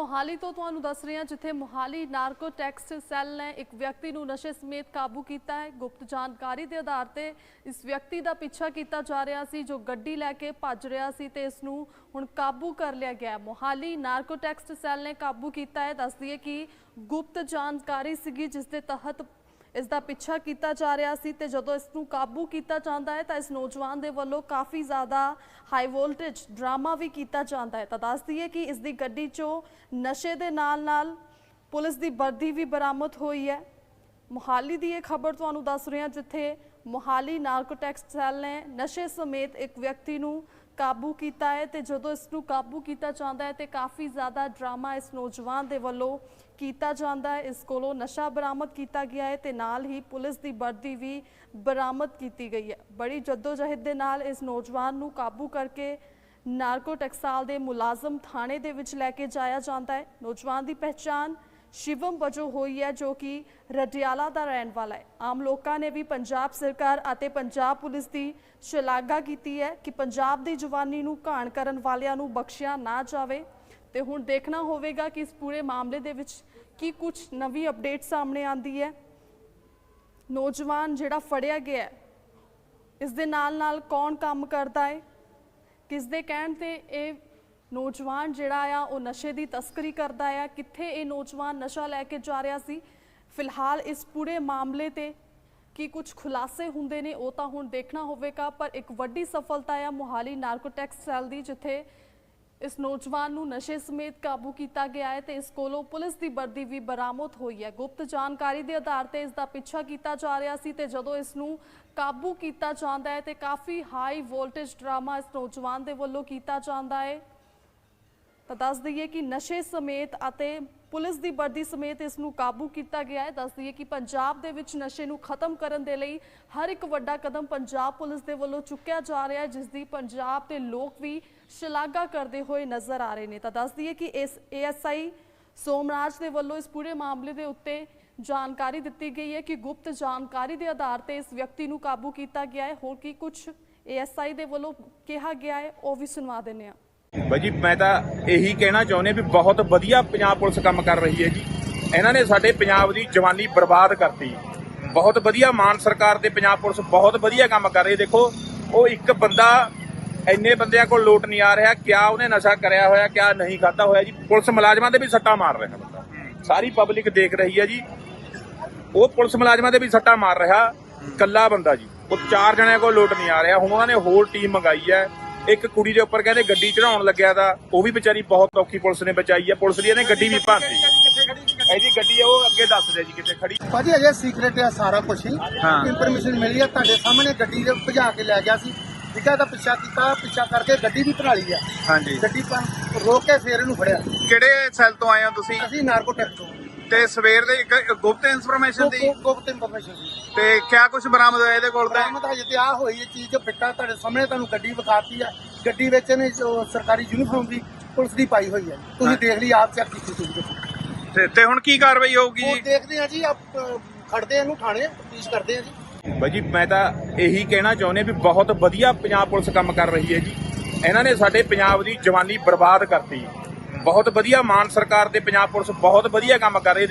ਮੋਹਾਲੀ ਤੋਂ ਤੁਹਾਨੂੰ ਦੱਸ ਰਹੇ ਹਾਂ, ਜਿੱਥੇ ਮੋਹਾਲੀ ਨਾਰਕੋ ਟੈਕਸਟ ਸੈੱਲ ਨੇ ਇੱਕ ਵਿਅਕਤੀ ਨੂੰ ਨਸ਼ੇ ਸਮੇਤ ਕਾਬੂ ਕੀਤਾ ਹੈ। ਗੁਪਤ ਜਾਣਕਾਰੀ ਦੇ ਆਧਾਰ ਤੇ ਇਸ ਵਿਅਕਤੀ ਦਾ ਪਿੱਛਾ ਕੀਤਾ ਜਾ ਰਿਹਾ ਸੀ, ਜੋ ਗੱਡੀ ਲੈ ਕੇ ਭੱਜ ਰਿਹਾ ਸੀ ਤੇ ਇਸ ਨੂੰ ਹੁਣ ਕਾਬੂ ਕਰ ਲਿਆ ਗਿਆ ਮੋਹਾਲੀ ਨਾਰਕੋ ਟੈਕਸਟ ਸੈੱਲ ਨੇ ਕਾਬੂ ਕੀਤਾ ਹੈ। ਦੱਸਦੀ ਹੈ ਕਿ ਗੁਪਤ ਜਾਣਕਾਰੀ ਸੀਗੀ, ਜਿਸ ਦੇ ਤਹਿਤ ਇਸ ਦਾ ਪਿੱਛਾ ਕੀਤਾ ਜਾ ਰਿਹਾ ਸੀ ਤੇ ਜਦੋਂ ਇਸ ਨੂੰ ਕਾਬੂ ਕੀਤਾ ਜਾਂਦਾ ਹੈ ਤਾਂ ਇਸ ਨੌਜਵਾਨ ਦੇ ਵੱਲੋਂ ਕਾਫੀ ਜ਼ਿਆਦਾ ਹਾਈ ਵੋਲਟੇਜ ਡਰਾਮਾ ਵੀ ਕੀਤਾ ਜਾਂਦਾ ਹੈ। ਤਾਂ ਦੱਸ ਦਈਏ ਕਿ ਇਸ ਦੀ ਗੱਡੀ 'ਚੋਂ ਨਸ਼ੇ ਦੇ ਨਾਲ-ਨਾਲ ਪੁਲਿਸ ਦੀ ਵਰਦੀ ਵੀ ਬਰਾਮਦ ਹੋਈ ਹੈ। ਮੋਹਾਲੀ ਦੀ ਇਹ ਖਬਰ ਤੁਹਾਨੂੰ ਦੱਸ ਰਹੇ ਹਾਂ ਜਿੱਥੇ ਮੋਹਾਲੀ ਨਾਰਕੋਟੈਕਸ ਸੈੱਲ ਨੇ ਨਸ਼ੇ ਸਮੇਤ ਇੱਕ ਵਿਅਕਤੀ ਨੂੰ ਕਾਬੂ ਕੀਤਾ ਹੈ ਤੇ ਜਦੋਂ ਇਸ ਨੂੰ ਕਾਬੂ ਕੀਤਾ ਜਾਂਦਾ ਹੈ ਤੇ ਕਾਫੀ ਜ਼ਿਆਦਾ ਡਰਾਮਾ ਇਸ ਨੌਜਵਾਨ ਦੇ ਵੱਲੋਂ ਕੀਤਾ ਜਾਂਦਾ ਹੈ। ਇਸ ਕੋਲੋਂ ਨਸ਼ਾ ਬਰਾਮਦ ਕੀਤਾ ਗਿਆ ਹੈ ਤੇ ਨਾਲ ਹੀ ਪੁਲਿਸ ਦੀ ਵਰਦੀ ਵੀ ਬਰਾਮਦ ਕੀਤੀ ਗਈ ਹੈ। ਬੜੀ ਜਦੋਜਹਿਦ ਦੇ ਨਾਲ ਇਸ ਨੌਜਵਾਨ ਨੂੰ ਕਾਬੂ ਕਰਕੇ ਨਾਰਕੋ ਟੈਕਸਾਲ ਦੇ ਮੁਲਾਜ਼ਮ ਥਾਣੇ ਦੇ ਵਿੱਚ ਲੈ ਕੇ ਜਾਇਆ ਜਾਂਦਾ ਹੈ। ਨੌਜਵਾਨ ਦੀ ਪਹਿਚਾਣ ਸ਼ਿਵਮ ਵਜੋਂ ਹੋਈ ਹੈ ਜੋ ਕਿ ਰਟਿਆਲਾ ਦਾ ਰਹਿਣ ਵਾਲਾ ਹੈ। ਆਮ ਲੋਕਾਂ ਨੇ ਵੀ ਪੰਜਾਬ ਸਰਕਾਰ ਅਤੇ ਪੰਜਾਬ ਪੁਲਿਸ ਦੀ ਸ਼ਲਾਘਾ ਕੀਤੀ ਹੈ ਕਿ ਪੰਜਾਬ ਦੀ ਜਵਾਨੀ ਨੂੰ ਘਾਣ ਕਰਨ ਵਾਲਿਆਂ ਨੂੰ ਬਖਸ਼ਿਆ ਨਾ ਜਾਵੇ। ਤੇ ਹੁਣ ਦੇਖਣਾ ਹੋਵੇਗਾ ਕਿ ਇਸ ਪੂਰੇ ਮਾਮਲੇ ਦੇ ਵਿੱਚ ਕੀ ਕੁਝ ਨਵੀਂ ਅਪਡੇਟ ਸਾਹਮਣੇ ਆਂਦੀ ਹੈ। ਨੌਜਵਾਨ ਜਿਹੜਾ ਫੜਿਆ ਗਿਆ ਇਸ ਦੇ ਨਾਲ ਨਾਲ ਕੌਣ ਕੰਮ ਕਰਦਾ ਹੈ? ਕਿਸ ਦੇ ਕਹਿਣ ਤੇ ਇਹ ਨੌਜਵਾਨ ਜਿਹੜਾ ਆ, ਉਹ ਨਸ਼ੇ ਦੀ ਤਸਕਰੀ ਕਰਦਾ ਆ। ਕਿੱਥੇ ਇਹ ਨੌਜਵਾਨ ਨਸ਼ਾ ਲੈ ਕੇ ਜਾ ਰਿਹਾ ਸੀ? ਫਿਲਹਾਲ ਇਸ ਪੂਰੇ ਮਾਮਲੇ ਤੇ ਕੀ ਕੁਝ ਖੁਲਾਸੇ ਹੁੰਦੇ ਨੇ, ਉਹ ਤਾਂ ਹੁਣ ਦੇਖਣਾ ਹੋਵੇਗਾ। ਪਰ ਇੱਕ ਵੱਡੀ ਸਫਲਤਾ ਆ, ਮੋਹਾਲੀ ਨਾਰਕੋਟੈਕਸ ਸੈੱਲ ਦੀ, ਜਿੱਥੇ ਇਸ ਨੌਜਵਾਨ ਨੂੰ ਨਸ਼ੇ ਸਮੇਤ ਕਾਬੂ ਕੀਤਾ ਗਿਆ ਹੈ ਤੇ ਇਸ ਕੋਲੋਂ ਪੁਲਿਸ ਦੀ ਵਰਦੀ ਵੀ ਬਰਾਮਦ ਹੋਈ ਹੈ। ਗੁਪਤ ਜਾਣਕਾਰੀ ਦੇ ਆਧਾਰ ਤੇ ਇਸ ਦਾ ਪਿੱਛਾ ਕੀਤਾ ਜਾ ਰਿਹਾ ਸੀ ਤੇ ਜਦੋਂ ਇਸ ਨੂੰ ਕਾਬੂ ਕੀਤਾ ਜਾਂਦਾ ਹੈ ਤੇ ਕਾਫੀ ਹਾਈ ਵੋਲਟੇਜ ਡਰਾਮਾ ਇਸ ਨੌਜਵਾਨ ਦੇ ਵੱਲੋਂ ਕੀਤਾ ਜਾਂਦਾ ਹੈ। ਤਾਂ ਦੱਸ ਦਈਏ ਕਿ ਨਸ਼ੇ ਸਮੇਤ ਅਤੇ ਪੁਲਿਸ ਦੀ ਵਰਦੀ ਸਮੇਤ ਇਸ ਨੂੰ ਕਾਬੂ ਕੀਤਾ ਗਿਆ ਹੈ। ਦੱਸ ਦਈਏ ਕਿ ਪੰਜਾਬ ਦੇ ਵਿੱਚ ਨਸ਼ੇ ਨੂੰ ਖਤਮ ਕਰਨ ਦੇ ਲਈ ਹਰ ਇੱਕ ਵੱਡਾ ਕਦਮ ਪੰਜਾਬ ਪੁਲਿਸ ਦੇ ਵੱਲੋਂ ਚੁੱਕਿਆ ਜਾ ਰਿਹਾ ਹੈ, ਜਿਸ ਦੀ ਪੰਜਾਬ ਦੇ ਲੋਕ ਵੀ ਸ਼ਲਾਘਾ ਕਰਦੇ ਹੋਏ ਨਜ਼ਰ ਆ ਰਹੇ ਨੇ। ਤਾਂ ਦੱਸ ਦਈਏ ਕਿ ਇਸ ਏਐਸਆਈ ਸੋਮਰਾਜ ਦੇ ਵੱਲੋਂ ਇਸ ਪੂਰੇ ਮਾਮਲੇ ਦੇ ਉੱਤੇ ਜਾਣਕਾਰੀ ਦਿੱਤੀ ਗਈ ਹੈ ਕਿ ਗੁਪਤ ਜਾਣਕਾਰੀ ਦੇ ਆਧਾਰ ਤੇ ਇਸ ਵਿਅਕਤੀ ਨੂੰ ਕਾਬੂ ਕੀਤਾ ਗਿਆ ਹੈ। ਹੋਰ ਕੀ ਕੁਝ ਏਐਸਆਈ ਦੇ ਵੱਲੋਂ ਕਿਹਾ ਗਿਆ ਹੈ, ਉਹ ਵੀ ਸੁਣਵਾ ਦਿੰਦੇ ਹਾਂ। ਬਾਈ ਜੀ, ਮੈਂ ਤਾਂ ਇਹੀ ਕਹਿਣਾ ਚਾਹੁੰਦੇ ਵੀ ਬਹੁਤ ਵਧੀਆ ਪੰਜਾਬ ਪੁਲਿਸ ਕੰਮ ਕਰ ਰਹੀ ਹੈ ਜੀ। ਇਹਨਾਂ ਨੇ ਸਾਡੇ ਪੰਜਾਬ ਦੀ ਜਵਾਨੀ ਬਰਬਾਦ ਕਰਤੀ। ਬਹੁਤ ਵਧੀਆ ਮਾਨ ਸਰਕਾਰ ਤੇ ਪੰਜਾਬ ਪੁਲਿਸ ਬਹੁਤ ਵਧੀਆ ਕੰਮ ਕਰ ਰਹੀ ਹੈ। ਦੇਖੋ, ਉਹ ਇੱਕ ਬੰਦਾ, ਇੰਨੇ ਬੰਦਿਆਂ ਕੋਲ ਲੋਟ ਨਹੀਂ ਆ ਰਿਹਾ, ਕਿਆ ਉਹਨੇ ਨਸ਼ਾ ਕਰਿਆ ਹੋਇਆ, ਕਿਆ ਨਹੀਂ ਖਾਦਾ ਹੋਇਆ ਜੀ। ਪੁਲਿਸ ਮੁਲਾਜ਼ਮਾਂ ਦੇ ਵੀ ਸੱਟਾ ਮਾਰ ਰਿਹਾ ਬੰਦਾ। ਸਾਰੀ ਪਬਲਿਕ ਦੇਖ ਰਹੀ ਹੈ ਜੀ। ਉਹ ਪੁਲਿਸ ਮੁਲਾਜ਼ਮਾਂ ਦੇ ਵੀ ਸੱਟਾ ਮਾਰ ਰਿਹਾ। ਕੱਲਾ ਬੰਦਾ ਜੀ। ਉਹ ਚਾਰ ਜਣਿਆਂ ਕੋਲ ਲੋਟ ਨਹੀਂ ਆ ਰਿਹਾ। ਹੁਣ ਉਹਨਾਂ ਨੇ ਹੋਰ ਟੀਮ ਮੰਗਾਈ ਹੈ। ਇੱਕ ਕੁੜੀ ਦੇ ਉੱਪਰ ਕਹਿੰਦੇ ਗੱਡੀ ਚੜਾਉਣ ਲੱਗਿਆ ਤਾਂ ਉਹ ਵੀ ਵਿਚਾਰੀ ਬਹੁਤ ਔਖੀ ਪੁਲਿਸ ਨੇ ਬਚਾਈ ਹੈ ਪੁਲਿਸ ਦੀ ਇਹਨੇ ਗੱਡੀ ਵੀ ਭਾਂਤੀ ਇਹਦੀ ਗੱਡੀ ਆ ਉਹ ਅੱਗੇ ਦੱਸ ਦੇ ਜੀ ਕਿੱਥੇ ਖੜੀ। ਭਾਜੀ ਅਜੇ ਸੀਕ੍ਰੇਟ ਹੈ ਸਾਰਾ ਕੁਝ ਹੀ। ਇਨਫੋਰਮੇਸ਼ਨ ਮਿਲੀ ਹੈ ਤੁਹਾਡੇ ਸਾਹਮਣੇ ਗੱਡੀ ਦੇ ਭਜਾ ਕੇ ਲੈ ਗਿਆ ਸੀ। ਠੀਕ ਹੈ ਤਾਂ ਪਿੱਛਾ ਕੀਤਾ ਪਿੱਛਾ ਕਰਕੇ ਗੱਡੀ ਵੀ ਭਰਾ ਲਈ ਹੈ ਹਾਂਜੀ। ਗੱਡੀ ਪਰ ਰੋਕ ਕੇ ਫੇਰ ਇਹਨੂੰ ਫੜਿਆ। ਕਿਹੜੇ ਸੈੱਲ ਤੋਂ ਆਏ ਹੋ ਤੁਸੀਂ? ਅਸੀਂ ਨਾਰਕੋ ਟੈਕ ਤੋਂ। ਤੇ ਸਵੇਰ ਦੇ ਇੱਕ ਗੁਪਤ ਇਨਫੋਰਮੇਸ਼ਨ ਦੀ? ਗੁਪਤ ਇਨਫੋਰਮੇਸ਼ਨ ਸੀ ਤੇ ਕਿਆ ਕੁਝ ਬਰਾਮਦ ਹੋਇਆ ਇਹਦੇ ਕੋਲ ਤਾਂ? ਬਰਾਮਦ ਹਜੇ ਤੇ ਆ ਹੋਈ ਇਹ ਚੀਜ਼ ਬਿੱਟਾ ਤੁਹਾਡੇ ਸਾਹਮਣੇ ਤੁਹਾਨੂੰ ਗੱਡੀ ਵਿਖਾਤੀ ਹੈ ਗੱਡੀ ਵਿੱਚ ਇਹਨੇ ਜੋ ਸਰਕਾਰੀ ਯੂਨੀਫਾਰਮ ਦੀ ਪੁਲਿਸ ਦੀ ਪਾਈ ਹੋਈ ਹੈ। ਤੁਸੀਂ ਦੇਖ ਲਈ ਆਪ ਚੈੱਕ ਕੀਤੀ ਤੁਸੀਂ। ਤੇ- ਤੇ ਹੁਣ ਕੀ ਕਾਰਵਾਈ ਹੋਊਗੀ ਉਹ ਜੀ? ਦੇਖਦੇ ਆ ਜੀ ਆਪ ਅ, ਖੜਦੇ ਆ ਇਹਨੂੰ ਥਾਣੇ ਪੁਲਿਸ ਕਰਦੇ ਆ ਜੀ। ਬਾਈ ਜੀ ਮੈਂ ਤਾਂ ਇਹੀ ਕਹਿਣਾ ਚਾਹੁੰਦੇ ਵੀ ਬਹੁਤ ਵਧੀਆ ਪੰਜਾਬ ਪੁਲਿਸ ਕੰਮ ਕਰ ਰਹੀ ਹੈ ਜੀ। ਇਹਨਾਂ ਨੇ ਸਾਡੇ ਪੰਜਾਬ ਦੀ ਜਵਾਨੀ ਬਰਬਾਦ ਕਰਤੀ। ਬਹੁਤ ਵਧੀਆ ਮਾਨ ਸਰਕਾਰ ਤੇ ਪੰਜਾਬ ਪੁਲਿਸ ਬਹੁਤ ਵਧੀਆ ਕੰਮ ਕਰ ਰਹੀ